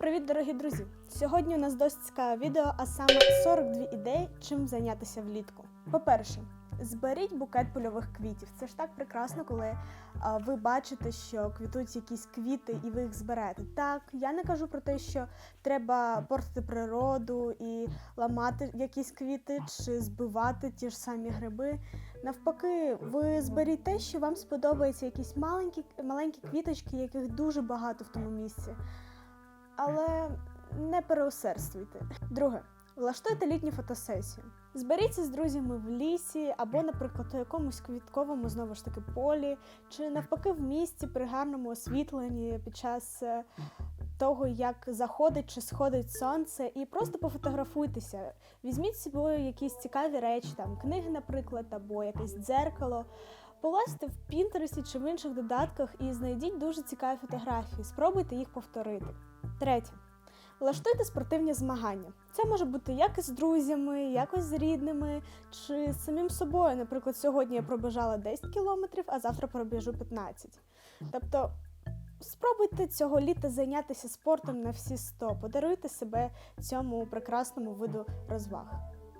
Привіт, дорогі друзі! Сьогодні у нас досить цікаве відео, а саме 42 ідеї, чим зайнятися влітку. По-перше, зберіть букет польових квітів. Це ж так прекрасно, коли а, ви бачите, що квітуть якісь квіти, і ви їх зберете. Так, я не кажу про те, що треба портити природу і ламати якісь квіти чи збивати ті ж самі гриби. Навпаки, ви зберіть те, що вам сподобається, якісь маленькі, маленькі квіточки, яких дуже багато в тому місці. Але не переусердствуйте. Друге, влаштуйте літню фотосесію. Зберіться з друзями в лісі або, наприклад, у якомусь квітковому знову ж таки полі, чи навпаки в місті при гарному освітленні під час е, того, як заходить чи сходить сонце, і просто пофотографуйтеся. Візьміть з собою якісь цікаві речі, там книги, наприклад, або якесь дзеркало. Полазьте в Пінтересті чи в інших додатках і знайдіть дуже цікаві фотографії. Спробуйте їх повторити. Третє. Влаштуйте спортивні змагання. Це може бути як із друзями, якось з рідними, чи з самим собою. Наприклад, сьогодні я пробіжала 10 кілометрів, а завтра пробіжу 15. Тобто, спробуйте цього літа зайнятися спортом на всі 100, подаруйте себе цьому прекрасному виду розваг.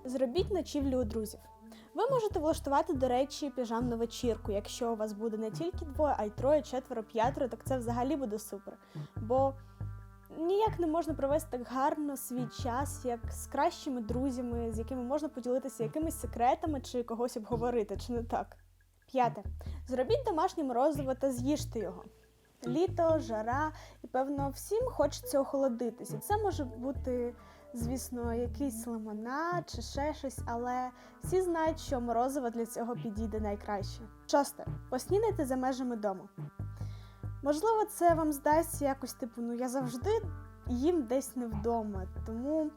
Зробіть ночівлю у друзів. Ви можете влаштувати, до речі, піжамну вечірку. Якщо у вас буде не тільки двоє, а й троє, четверо, п'ятеро, так це взагалі буде супер. Бо ніяк не можна провести так гарно свій час, як з кращими друзями, з якими можна поділитися якимись секретами чи когось обговорити, чи не так. П'яте. Зробіть домашнє морозиво та з'їжте його. Літо, жара, і певно, всім хочеться охолодитися. Це може бути, звісно, якийсь лимонад чи ще щось, але всі знають, що морозиво для цього підійде найкраще. Шосте. Поснідайте за межами дому. Можливо, це вам здасться якось типу, ну я завжди їм десь не вдома. Тому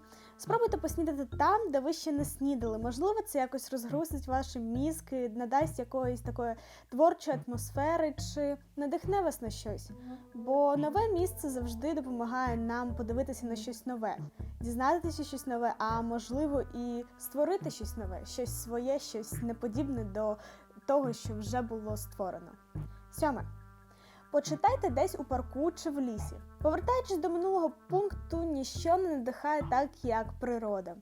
спробуйте поснідати там, де ви ще не снідали. Можливо, це якось розгрузить ваші мізки, надасть якоїсь такої творчої атмосфери чи надихне вас на щось. Бо нове місце завжди допомагає нам подивитися на щось нове, дізнатися щось нове, а можливо і створити щось нове, щось своє, щось неподібне до того, що вже було створено. Сьоме. Почитайте десь у парку чи в лісі. Повертаючись до минулого пункту, ніщо не надихає так, як природа.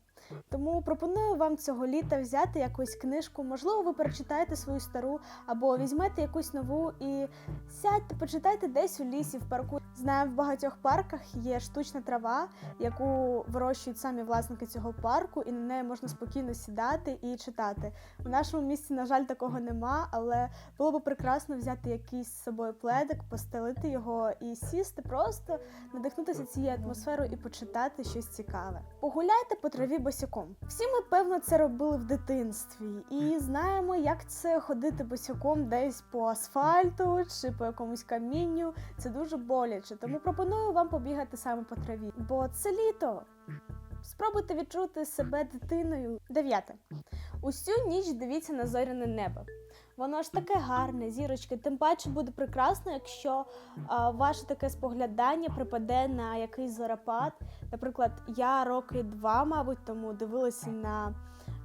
Тому пропоную вам цього літа взяти якусь книжку. Можливо, ви перечитаєте свою стару або візьмете якусь нову і сядьте, почитайте десь у лісі, в парку. Знаю, в багатьох парках є штучна трава, яку вирощують самі власники цього парку, і на неї можна спокійно сідати і читати. В нашому місті, на жаль, такого нема, але було б прекрасно взяти якийсь з собою пледик, постелити його і сісти, просто надихнутися цією атмосферою і почитати щось цікаве. Погуляйте по траві босяком. Всі ми, певно, це робили в дитинстві і знаємо, як це ходити босяком десь по асфальту чи по якомусь камінню. Це дуже боляче. Тому пропоную вам побігати саме по траві, бо це літо. Спробуйте відчути себе дитиною. Дев'яте. Усю ніч дивіться на зоряне небо. Воно ж таке гарне, зірочки. Тим паче буде прекрасно, якщо а, ваше таке споглядання припаде на якийсь зоропад. Наприклад, я роки два, мабуть, тому дивилася на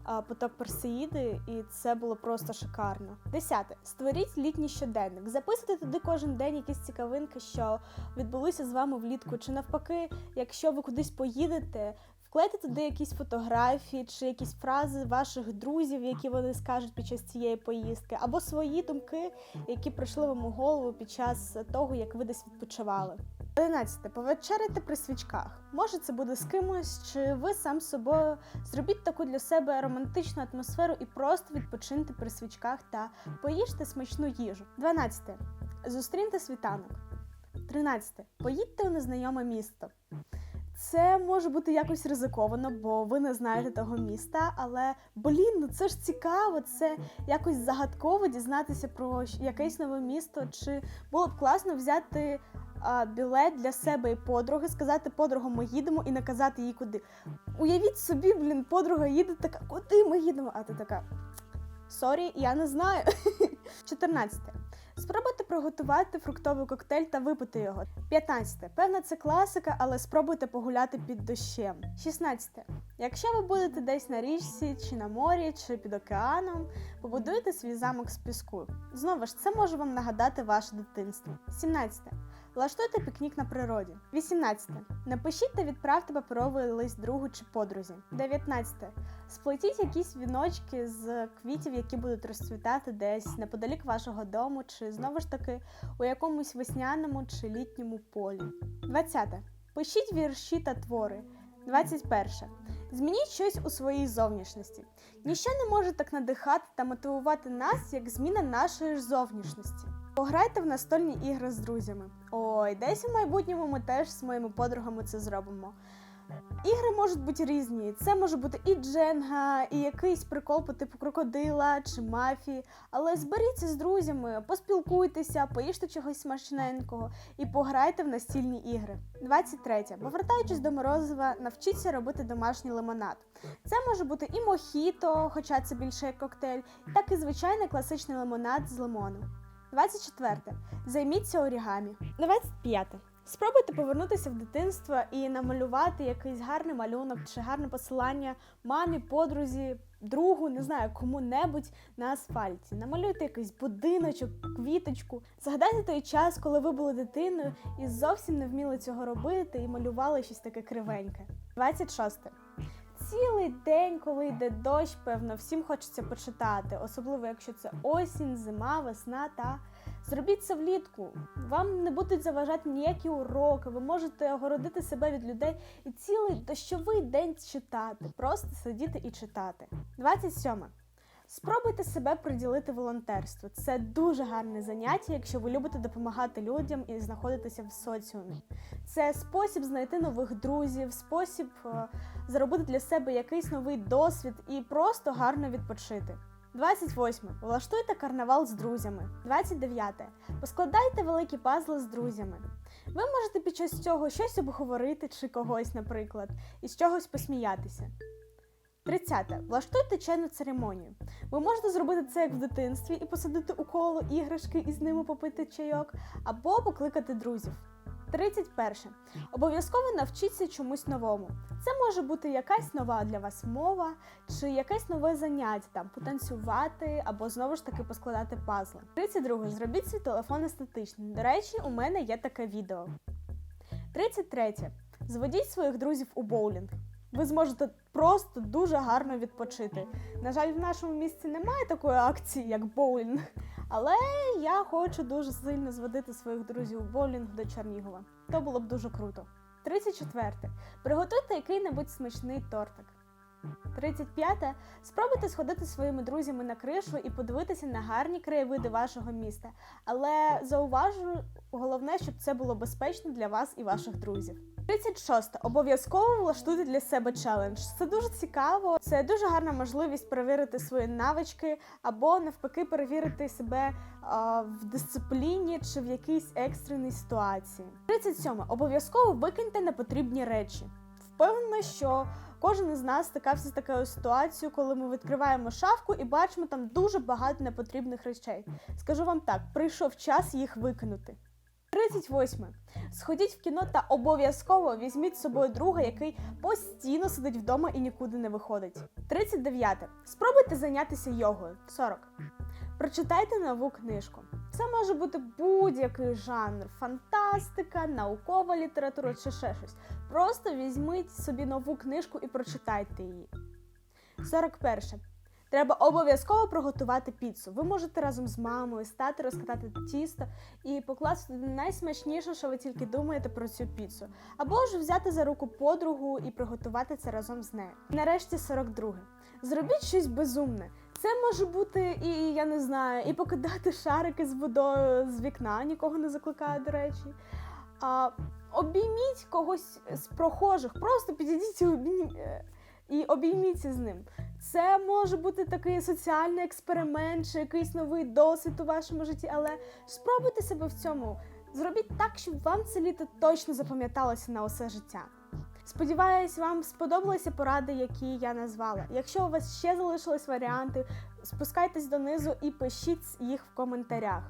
а, поток Персеїди, і це було просто шикарно. Десяте. Створіть літній щоденник. Записуйте туди кожен день якісь цікавинки, що відбулися з вами влітку. Чи навпаки, якщо ви кудись поїдете, Вклейте туди якісь фотографії чи якісь фрази ваших друзів, які вони скажуть під час цієї поїздки, або свої думки, які прийшли вам у голову під час того, як ви десь відпочивали. 11. Повечеряйте при свічках. Може, це буде з кимось, чи ви сам собою зробіть таку для себе романтичну атмосферу і просто відпочиньте при свічках та поїжте смачну їжу. 12. Зустріньте світанок. 13. Поїдьте у незнайоме місто. Це може бути якось ризиковано, бо ви не знаєте того міста. Але блін, ну це ж цікаво, це якось загадково дізнатися про якесь нове місто. Чи було б класно взяти а, білет для себе і подруги, сказати подругам, ми їдемо і наказати їй куди. Уявіть собі, блін, подруга їде така, куди ми їдемо? А ти така. Сорі, я не знаю. 14. Спробуйте приготувати фруктовий коктейль та випити його. 15. Певно, це класика, але спробуйте погуляти під дощем. 16. Якщо ви будете десь на річці, чи на морі, чи під океаном, побудуйте свій замок з піску. Знову ж, це може вам нагадати ваше дитинство. 17. Влаштуйте пікнік на природі. 18. Напишіть та відправте паперовий лист другу чи подрузі. 19. Сплетіть якісь віночки з квітів, які будуть розцвітати десь неподалік вашого дому, чи знову ж таки у якомусь весняному чи літньому полі. 20. Пишіть вірші та твори. 21. Змініть щось у своїй зовнішності. Ніщо не може так надихати та мотивувати нас, як зміна нашої ж зовнішності. Пограйте в настольні ігри з друзями. Ой, десь у майбутньому ми теж з моїми подругами це зробимо. Ігри можуть бути різні. Це може бути і дженга, і якийсь прикол по типу крокодила чи мафії. Але зберіться з друзями, поспілкуйтеся, поїжте чогось смачненького і пограйте в настільні ігри. 23. Повертаючись до морозива, навчіться робити домашній лимонад. Це може бути і мохіто, хоча це більше як коктейль, так і звичайний класичний лимонад з лимону. 24. Займіться орігамі. 25. Спробуйте повернутися в дитинство і намалювати якийсь гарний малюнок чи гарне посилання мамі, подрузі, другу, не знаю, кому-небудь на асфальті. Намалюйте якийсь будиночок, квіточку. Згадайте той час, коли ви були дитиною і зовсім не вміли цього робити і малювали щось таке кривеньке. 26. Цілий день, коли йде дощ, певно, всім хочеться почитати, особливо якщо це осінь, зима, весна та зробіть це влітку. Вам не будуть заважати ніякі уроки, ви можете огородити себе від людей і цілий дощовий день читати, просто сидіти і читати. 27. Спробуйте себе приділити волонтерству. Це дуже гарне заняття, якщо ви любите допомагати людям і знаходитися в соціумі. Це спосіб знайти нових друзів, спосіб е, заробити для себе якийсь новий досвід і просто гарно відпочити. 28. Влаштуйте карнавал з друзями. 29. Поскладайте великі пазли з друзями. Ви можете під час цього щось обговорити чи когось, наприклад, і з чогось посміятися. 30. Влаштуйте чайну церемонію. Ви можете зробити це як в дитинстві і посадити у коло іграшки і з ними попити чайок, або покликати друзів. 31. Обов'язково навчіться чомусь новому. Це може бути якась нова для вас мова, чи якесь нове заняття, там потанцювати або знову ж таки поскладати пазли. 32. Зробіть свій телефон естетичним. До речі, у мене є таке відео. 33. Зведіть своїх друзів у боулінг. Ви зможете просто дуже гарно відпочити. На жаль, в нашому місті немає такої акції, як боулінг, але я хочу дуже сильно зводити своїх друзів у боулінг до Чернігова. То було б дуже круто. 34. Приготуйте який-небудь смачний тортик. 35. Спробуйте сходити своїми друзями на кришу і подивитися на гарні краєвиди вашого міста. Але зауважу, головне, щоб це було безпечно для вас і ваших друзів. 36. Обов'язково влаштуйте для себе челендж. Це дуже цікаво, це дуже гарна можливість перевірити свої навички або навпаки перевірити себе а, в дисципліні чи в якійсь екстреній ситуації. 37. Обов'язково викиньте непотрібні речі. Впевнена, що кожен із нас стикався з такою ситуацією, коли ми відкриваємо шафку і бачимо там дуже багато непотрібних речей. Скажу вам так: прийшов час їх викинути. 38. Сходіть в кіно та обов'язково візьміть з собою друга, який постійно сидить вдома і нікуди не виходить. 39. Спробуйте зайнятися йогою. 40. Прочитайте нову книжку. Це може бути будь-який жанр: фантастика, наукова література чи ще щось. Просто візьміть собі нову книжку і прочитайте її. 41. Треба обов'язково приготувати піцу. Ви можете разом з мамою стати, розкатати тісто і покласти найсмачніше, що ви тільки думаєте про цю піцу. Або ж взяти за руку подругу і приготувати це разом з нею. Нарешті 42. Зробіть щось безумне. Це може бути і я не знаю, і покидати шарики з водою з вікна, нікого не закликаю, до речі. А, обійміть когось з прохожих, просто підійдіть і обійміть, і обійміться з ним. Це може бути такий соціальний експеримент чи якийсь новий досвід у вашому житті, але спробуйте себе в цьому. Зробіть так, щоб вам це літо точно запам'яталося на усе життя. Сподіваюсь, вам сподобалися поради, які я назвала. Якщо у вас ще залишились варіанти, спускайтесь донизу і пишіть їх в коментарях.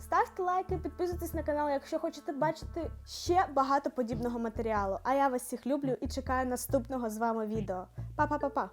Ставте лайки, підписуйтесь на канал, якщо хочете бачити ще багато подібного матеріалу. А я вас всіх люблю і чекаю наступного з вами відео. Па-па-па-па!